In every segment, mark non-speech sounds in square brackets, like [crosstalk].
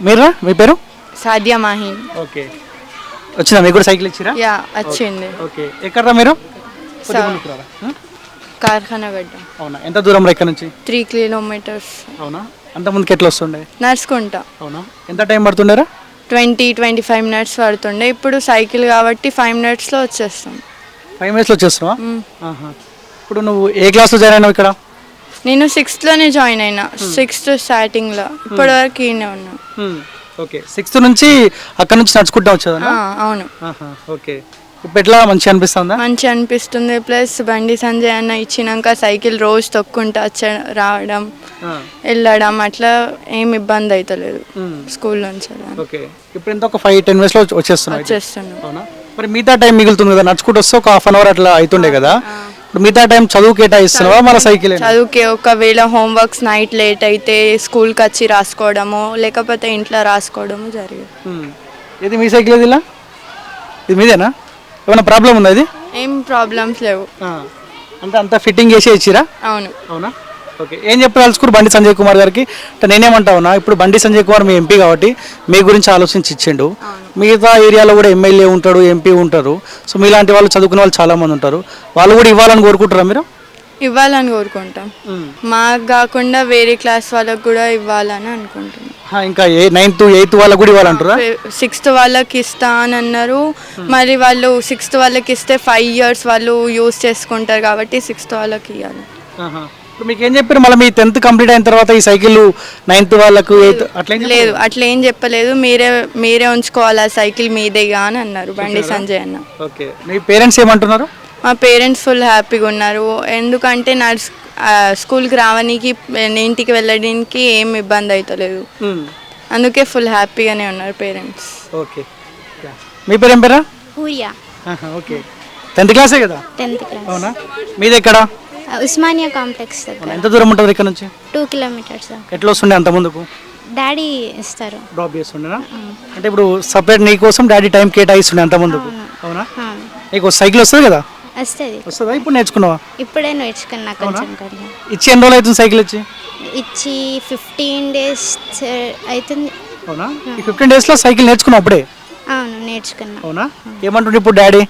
మీరా మీ పేరు? సాదియా మాహిన్ ఓకే. వచ్చిందా? మీకు కూడా సైకిల్ ఇచ్చిరా? యా వచ్చింది. ఓకే. ఎక్కడరా మీరు. ఆ? కార్ఖానా గడ్డ అవునా? ఎంత దూరం ఇక్కడ నుంచి? Three kilometres. అవునా? అంత ముందుకు ఎట్లా వస్తుండే? నడుచుకుంటా. అవునా? ఎంత టైం పడుతుండేరా? ట్వంటీ ట్వంటీ ఫైవ్ మినిట్స్ పడుతుండే. ఇప్పుడు సైకిల్ కాబట్టి ఫైవ్ మినిట్స్లో వచ్చేస్తాం. ఫైవ్ మినిట్స్లో వచ్చేస్తున్నావా? ఆహా. ఇప్పుడు నువ్వు ఏ క్లాస్లో జాయిన్ అయినావు ఇక్కడ? నేను సిక్స్త్లోనే జాయిన్ అయినా. సిక్స్త్ స్టార్టింగ్లో ఇప్పటి వరకు ఈయనే ఉన్నా. ఓకే సిక్స్త్ నుంచి అక్కడ నుంచి నడుచుకుంటా వచ్చేదా అవును. ఓకే ఇప్పుడు ఎట్లా మంచిగా అనిపిస్తుందా? మంచి అనిపిస్తుంది. ప్లస్ బండి సంజయ్ అన్న ఇచ్చినాక సైకిల్ రోజు తొక్కుంటా రావడం వెళ్ళడం అట్లా ఏం ఇబ్బంది అవుతలేదు స్కూల్ నుంచి ఓకే ఇప్పుడు ఎంత ఒక ఫైవ్ టెన్ మినిట్స్లో. వచ్చేస్తున్నాం. అవునా? మరి మిగతా టైం మిగులుతుంది కదా. నడుచుకుంటూ వస్తే ఒక హాఫ్ అన్ అవర్ అట్లా అవుతుండే కదా. ఇప్పుడు మిగతా టైం చదువు కేటాయిస్తున్నావా? మన సైకిల్ చదువుకి ఒకవేళ హోంవర్క్స్ నైట్ లేట్ అయితే స్కూల్కి వచ్చి రాసుకోవడము లేకపోతే ఇంట్లో రాసుకోవడము జరిగేది. ఇది మీ సైకిల్ ఇది ఇలా? ఇది మీదేనా? ఏమైనా ప్రాబ్లం ఉందా ఇది? ఏం ప్రాబ్లమ్స్ లేవు. అంటే అంతా ఫిట్టింగ్ చేసి ఇచ్చిరా? అవును. అవునా? ఓకే. ఏం చెప్పదలుచుకురు బండి సంజయ్ కుమార్ గారికి. అంటే నేనేమంటా ఉన్నా ఇప్పుడు బండి సంజయ్ కుమార్ మీ ఎంపీ కాబట్టి మీ గురించి ఆలోచించి ఇచ్చిండు మిగతా ఏరియాలో కూడా ఎమ్మెల్యే ఉంటాడు ఎంపీ ఉంటారు. సో మీలాంటి వాళ్ళు చదువుకునే వాళ్ళు చాలా మంది ఉంటారు. వాళ్ళు కూడా ఇవ్వాలని కోరుకుంటారా మీరు? ఇవ్వాలని కోరుకుంటాం. మాకు కాకుండా వేరే క్లాస్ వాళ్ళకి కూడా ఇవ్వాలని అనుకుంటున్నాం. ఇంకా ఏ నైన్త్ ఎయిత్ వాళ్ళకు కూడా ఇవ్వాలంటారా? సిక్స్త్ వాళ్ళకి ఇస్తా అని అన్నారు. మరి వాళ్ళు సిక్స్త్ వాళ్ళకి ఇస్తే ఫైవ్ ఇయర్స్ వాళ్ళు యూస్ చేసుకుంటారు కాబట్టి సిక్స్త్ వాళ్ళకి ఇవ్వాలి. ఇప్పుడు మీకు ఏం చెప్పారు? మళ్ళీ మీ టెన్త్ కంప్లీట్ అయిన తర్వాత ఈ సైకిల్ నైన్త్ వాళ్ళకు ఎయిత్ అట్లా? లేదు అట్లా ఏం చెప్పలేదు. మీరే మీరే ఉంచుకోవాలి ఆ సైకిల్ మీదేగా అని అన్నారు బండి సంజయ్ అన్న. ఓకే. మీ పేరెంట్స్ ఏమంటున్నారు? మా పేరెంట్స్ ఫుల్ హ్యాపీగా ఉన్నారు. ఎందుకంటే నర్స్ స్కూల్కి రావడానికి ఇంటికి వెళ్ళడానికి ఏం ఇబ్బంది అవుతలేదు అందుకే ఫుల్ హ్యాపీగానే ఉన్నారు పేరెంట్స్. ఓకే. మీ పేరు ఏం పేరా? ఓకే. టెన్త్ క్లాసే కదా? Tenth class. అవునా? మీది ఎక్కడ? ఉస్మానియా కాంప్లెక్స్ దగ్గర. ఎంత దూరం ఉంటుంది ఇక్కడ నుంచి? Two kilometres. ఎట్లా వస్తుండే అంత ముందుకు? డాడీ ఇస్తారు. డ్రాప్ చేస్తుండేనా? అంటే ఇప్పుడు సపరేట్ నీ కోసం డాడీ టైం కేటాయిస్తుండే అంత ముందుకు. అవునా. నీకు సైకిల్ వస్తుంది కదా? వస్తుంది. వస్తుందా? ఇప్పుడు నేర్చుకున్నావా? ఇప్పుడే నేర్చుకున్నా కొంచెం కొంచెం. ఇచ్చి ఎన్ని రోజులు అవుతుంది సైకిల్ ఇచ్చి? ఇచ్చి ఫిఫ్టీన్ డేస్ అవుతుంది. అవునా? ఫిఫ్టీన్ డేస్లో సైకిల్ నేర్చుకున్నావు అప్పుడే? అవును నేర్చుకున్నా. అవునా? ఏమంటుండే ఇప్పుడు డాడీ?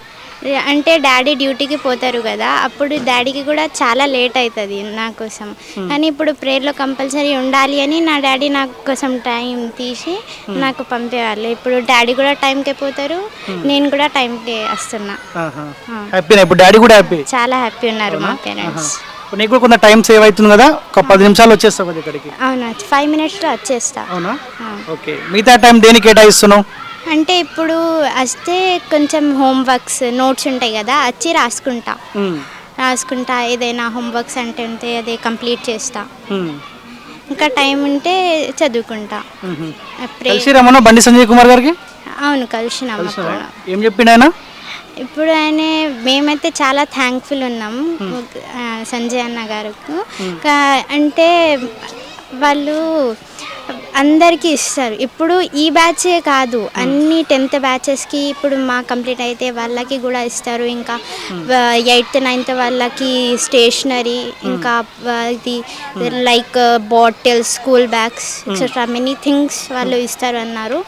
అంటే డాడీ డ్యూటీకి పోతారు కదా అప్పుడు డాడీకి కూడా చాలా లేట్ అవుతుంది నా కోసం. కానీ ఇప్పుడు ప్రేయర్లో కంపల్సరీ ఉండాలి అని నా డాడీ నా కోసం టైం తీసి నాకు పంపేవాళ్ళు. ఇప్పుడు డాడీ కూడా టైంకే పోతారు నేను కూడా టైంకే వస్తున్నా. ఇప్పుడు డాడీ కూడా హ్యాపీ చాలా హ్యాపీ ఉన్నారు మా పేరెంట్స్ నీకు కూడా కొంత టైం సేవ్ అవుతుంది కదా ఒక పది నిమిషాలు వచ్చేస్తావు కదా ఇక్కడికి. అవునా? ఫైవ్ మినిట్స్లో వచ్చేస్తా. అవునా. ఓకే మిగతా టైం దేనికి కేటాయిస్తున్నావు? అంటే ఇప్పుడు వస్తే కొంచెం హోంవర్క్స్ నోట్స్ ఉంటాయి కదా వచ్చి రాసుకుంటా. రాసుకుంటా ఏదైనా హోంవర్క్స్ అంటే ఉంటే అదే కంప్లీట్ చేస్తా. ఇంకా టైం ఉంటే చదువుకుంటా. ఉమ్. అప్పుడే కలిసి రమ్మన్నా బండి సంజయ్ కుమార్ గారికి? అవును కలిసినాం ఏం చెప్పిండు ఆయన? ఇప్పుడు ఆయన మేమైతే చాలా థ్యాంక్ఫుల్ ఉన్నాం సంజయ్ అన్న గారికి. కా- అంటే వాళ్ళు అందరికీ ఇస్తారు. ఇప్పుడు ఈ బ్యాచే కాదు. అన్ని టెన్త్ బ్యాచెస్కి ఇప్పుడు మా కంప్లీట్ అయితే వాళ్ళకి కూడా ఇస్తారు. ఇంకా ఎయిత్ నైన్త్ వాళ్ళకి స్టేషనరీ ఇంకా ఇది like bottles school bags etcetera many things వాళ్ళు ఇస్తారు అన్నారు.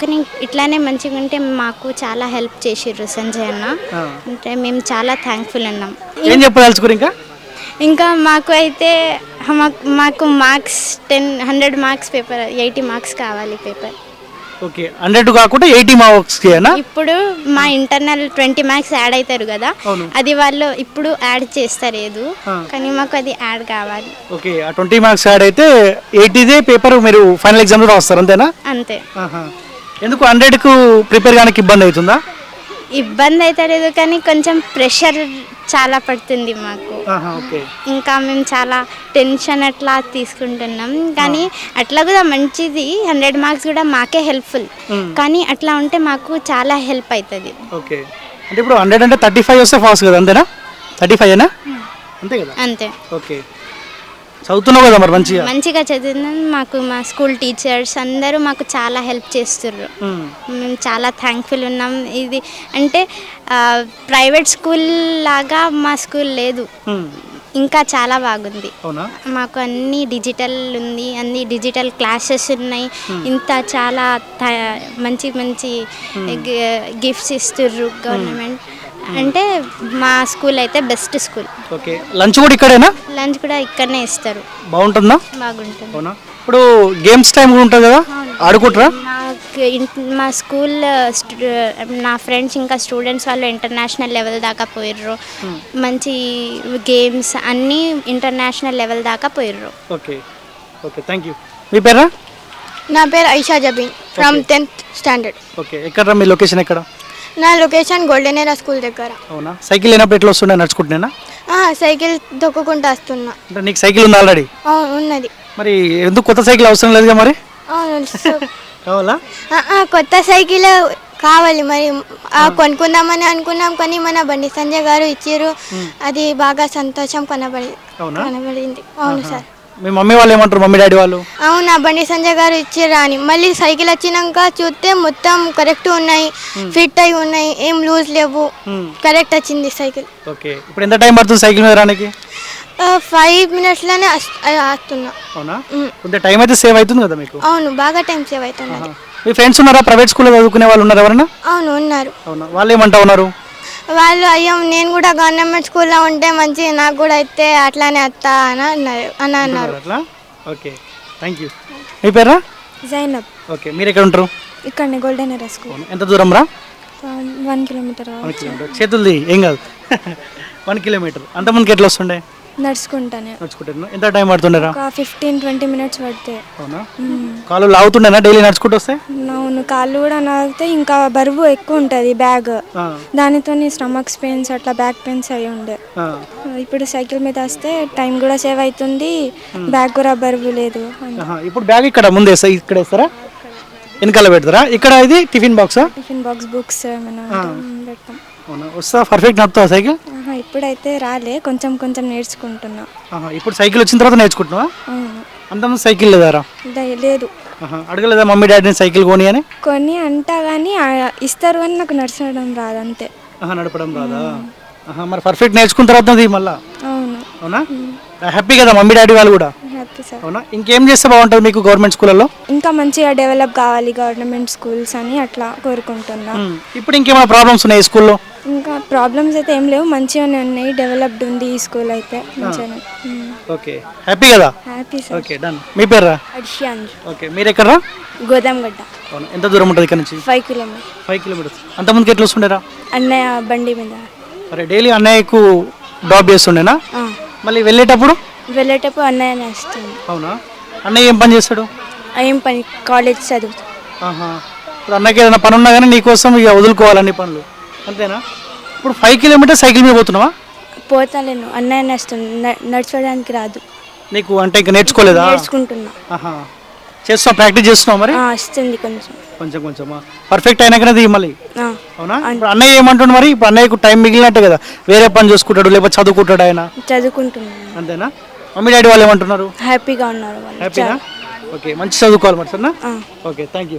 కానీ ఇట్లానే మంచిగా ఉంటే మాకు చాలా హెల్ప్ చేసిర్రు సంజయ్ అన్న. అంటే మేము చాలా థ్యాంక్ఫుల్ ఉన్నాం. ఏం చెప్పదలుచుకోరు ఇంకా? ఇంకా మాకు అయితే మాకు మాకు marks ten hundred marks paper eighty marks కావాలి పేపర్ ఓకే హండ్రెడ్ కాకుండా ఎయిటీ మార్క్స్కి అయినా ఇప్పుడు మా ఇంటర్నల్ ట్వంటీ మార్క్స్ యాడ్ అవుతారు కదా. అది వాళ్ళు ఇప్పుడు యాడ్ చేస్తలేదు. కానీ మాకు అది యాడ్ కావాలి ఓకే ఆ ట్వంటీ మార్క్స్ యాడ్ అయితే ఎయిటీదే పేపర్ మీరు ఫైనల్ ఎగ్జామ్లో రాస్తారు అంతేనా అంతే. ఎందుకు హండ్రెడ్కు ప్రిపేర్ కానికి ఇబ్బంది అవుతుందా ఇబ్బంది అయితే లేదు కానీ కొంచెం ప్రెషర్ చాలా పడుతుంది మాకు. ఇంకా మేము చాలా టెన్షన్ అట్లా తీసుకుంటున్నాం. కానీ అట్లా కూడా మంచిది. హండ్రెడ్ మార్క్స్ కూడా మాకే హెల్ప్ఫుల్. కానీ అట్లా ఉంటే మాకు చాలా హెల్ప్ అవుతుంది ఓకే. అంటే ఇప్పుడు హండ్రెడ్ అంటే థర్టీ ఫైవ్ వస్తే ఫాస్ట్ కదా అంతేనా? థర్టీ ఫైవ్ అంతే కదా? అంతే. ఓకే. చదువుతున్నావు కదా మరి మంచిగా? మంచిగా చదివినాం మాకు మా స్కూల్ టీచర్స్ అందరూ మాకు చాలా హెల్ప్ చేస్తుర్రు. ఉమ్, మేము చాలా థ్యాంక్ఫుల్ ఉన్నాం. ఇది అంటే ప్రైవేట్ స్కూల్ లాగా మా స్కూల్ లేదు. ఉమ్, ఇంకా చాలా బాగుంది. మాకు అన్ని డిజిటల్ ఉంది అన్ని డిజిటల్ క్లాసెస్ ఉన్నాయి. ఇంత చాలా మంచి మంచి గిఫ్ట్స్ ఇస్తుర్రు గవర్నమెంట్. అంటే మా స్కూల్ అయితే బెస్ట్ స్కూల్. ఓకే. లంచ్ కూడా ఇక్కడేనా? లంచ్ కూడా ఇక్కడనే ఇస్తారు. బాగుంటుందా? బాగుంటుంది. అవునా? ఇప్పుడు గేమ్స్ టైం కూడా ఉంటుంది కదా? ఆడుకుంటారా? మా స్కూల్ నా ఫ్రెండ్స్ ఇంకా స్టూడెంట్స్ వాళ్ళు ఇంటర్నేషనల్ లెవెల్ దాకా పోయిర్రు. మంచి గేమ్స్ అన్నీ ఇంటర్నేషనల్ లెవెల్ దాకా పోయిర్రు. ఓకే. ఓకే. Thank you. మీ పేరా? నా పేరు Aisha Jabeen from tenth standard. Okay. ఎక్కడ మీ లొకేషన్ ఎక్కడ? నా లొకేషన్ గోల్డెన్ ఏరా స్కూల్ దగ్గర. అవునా? సైకిల్ లేనప్పుడు ఎట్లా వస్తుండే? నడుచుకుంటున్నా ఆ, సైకిల్ దొక్కుకుంటూ వస్తున్నా. అంటే నీకు సైకిల్ ఉంది ఆల్రెడీ? ఉన్నది. మరి ఎందుకు కొత్త సైకిల్ అవసరం లేదుగా మరి? కావాలా? కొత్త సైకిల్ కావాలి మరి. కొనుక్కుందామని అనుకున్నాం కానీ మన బండి సంజయ్ గారు ఇచ్చారు అది బాగా సంతోషం కనబడి అవునా? కనబడింది. అవును సార్. మీ మమ్మీ వాళ్ళు ఏమంటారు? మమ్మీ డాడీ వాళ్ళు? అవును బండి సంజయ్ గారు ఇచ్చారు అని. మళ్ళీ సైకిల్ వచ్చినాక చూస్తే మొత్తం కరెక్ట్ ఉన్నాయి. ఫిట్ అయి ఉన్నాయి. ఏం లూజ్ లేవు. కరెక్ట్ వచ్చింది సైకిల్. ఓకే. ఇప్పుడు ఎంత టైం పడుతుంది సైకిల్ మీద రానికి? ఫైవ్ మినిట్స్లోనే వస్తున్నా అవునా? కొంత టైం అయితే సేవ్ అవుతుంది కదా మీకు? అవును బాగా టైం సేవ్ అవుతున్నది మీ ఫ్రెండ్స్ ఉన్నారా? ప్రైవేట్ స్కూల్లో చదువుకునే వాళ్ళు ఉన్నారు ఎవరైనా? అవును ఉన్నారు. అవునా? వాళ్ళు ఏమంటా ఉన్నారు? వాళ్ళు అయ్యో నేను కూడా గవర్నమెంట్ స్కూల్లో ఉంటే మంచి నాకు కూడా అయితే అట్లానే వస్తా అని అన్నారు అని అన్నారు. అట్లా? ఓకే థ్యాంక్ యూ మీ పేరా? జైనబ్. ఓకే మీరు ఎక్కడ ఉంటారు? ఇక్కడ గోల్డెన్ ఎరా స్కూల్. ఎంత దూరం రా? One kilometre one kilometre. చేతులది ఏం కాదు. [laughs] One kilometre. అంతమందికి ఎట్లా వస్తుండే? నడుచుకుంటానే. నడుచుకుంటాను. ఎంత టైం పడుతుండేరా? ఒక ఫిఫ్టీన్ ట్వంటీ మినిట్స్ పడితే. అవునా? కాలు లాగుతుండేనా డైలీ నడుచుకుంటూ వస్తే? అవును కాళ్ళు కూడా నాగితే ఇంకా బరువు ఎక్కువ ఉంటుంది బ్యాగ్. దానితో స్టమక్స్ పెయిన్స్ అట్లా బ్యాక్ పెయిన్స్ అయి ఉండే. ఇప్పుడు సైకిల్ మీద వస్తే టైం కూడా సేవ్ అవుతుంది. బ్యాగ్ కూడా బరువు లేదు ఇప్పుడు బ్యాగ్ ఇక్కడ ముందు ఇక్కడ వేస్తారా? వెనకాల పెడతారా? ఇక్కడ ఇది టిఫిన్ బాక్సా? టిఫిన్ బాక్స్ బుక్స్ ఏమైనా పెడతాం. అవునా? వస్తా పర్ఫెక్ట్ నడుపుతావా సైకిల్? ఇప్పుడైతే రాలే కొంచెం కొంచెం నేర్చుకుంటున్నా. ఆహా, ఇప్పుడు సైకిల్ వచ్చిన తర్వాత నేర్చుకుంటున్నావా? అవును. సైకిల్ లేదారా? ద- లేదు. ఆహా, అడగలేదా మమ్మీ డాడీని సైకిల్ కొని అని? కొన్ని అంటా కానీ ఇస్తారు అని నాకు నడచడం రాదు అంతే. ఆహా, నడపడం రాదా? ఆహా, మరి పర్ఫెక్ట్ నేర్చుకున్న తర్వాత అది మళ్ళా? అవునా? హ్యాపీ కదా మమ్మీ డాడీ వాళ్ళు కూడా? హ్యాపీ సార్ అవునా? ఇంకేం చేస్తే బాగుంటుంది మీకు గవర్నమెంట్ స్కూళ్ళలో? ఇంకా మంచిగా డెవలప్ కావాలి గవర్నమెంట్ స్కూల్స్ అని అట్లా కోరుకుంటున్నా. ఇప్పుడు ఇంకేమైనా ప్రాబ్లమ్స్ ఉన్నాయి స్కూల్లో? ఇంకా ప్రాబ్లమ్స్ అయితే ఏం లేవు మంచిగానే ఉన్నాయి డెవలప్డ్ ఉంది ఈ స్కూల్ అయితే మంచిగానే. ఓకే హ్యాపీ కదా? హ్యాపీ సార్ ఓకే డన్ మీ పేరా అడిషియాన్స్ ఓకే మీరు ఎక్కడరా గోదాంగడ్డ. అవునా? ఎంత దూరం ఉంటుంది ఇక్కడ నుంచి? ఫైవ్ కిలోమీటర్ ఫైవ్ కిలోమీటర్స్ అంతమందికి ఎట్లా వస్తుండేరా? అన్నయ్య బండి మీద. అరే డైలీ అన్నయ్యకు డ్రాప్ చేస్తుండేనా. మళ్ళీ వెళ్ళేటప్పుడు? వెళ్ళేటప్పుడు అన్నయ్యనే వస్తుంది అవునా? అన్నయ్య ఏం పని చేస్తాడు? ఏం పని? కాలేజ్ చదువుతా. ఆహా. ఇప్పుడు అన్నకి ఏదైనా పని ఉన్నా కానీ నీకోసం ఇక వదులుకోవాలన్ని పనులు. అంతేనా? ఇప్పుడు ఫైవ్ కిలోమీటర్ సైకిల్ మీద పోతున్నావా? పోతాలేను అన్నయ్యనే వస్తుంది న- నడచడానికి రాదు. నీకు అంటే ఇంకా నేర్చుకోలేదా? నేర్చుకుంటున్నా. ఆహా. చేస్తున్నావు? ప్రాక్టీస్ చేస్తున్నావు మరి? ఆ, వస్తుంది కొంచెం. కొంచెం కొంచెమా? పర్ఫెక్ట్ అయినాకనే మళ్ళీ. ఆ, అవునా? ఇప్పుడు అన్నయ్య ఏమంటుండు మరి? ఇప్పుడు అన్నయ్యకు టైం మిగిలినట్టే కదా. వేరే పని చూసుకుంటాడు లేకపోతే చదువుకుంటాడు ఆయన. చదువుకుంటున్నాను అంతేనా? మమ్మీ డాడీ వాళ్ళు ఏమంటున్నారు? హ్యాపీగా ఉన్నారు వాళ్ళు. హ్యాపీనా ఓకే మంచి చదువుకోవాలి మరి సరేనా? ఆ. Okay thank you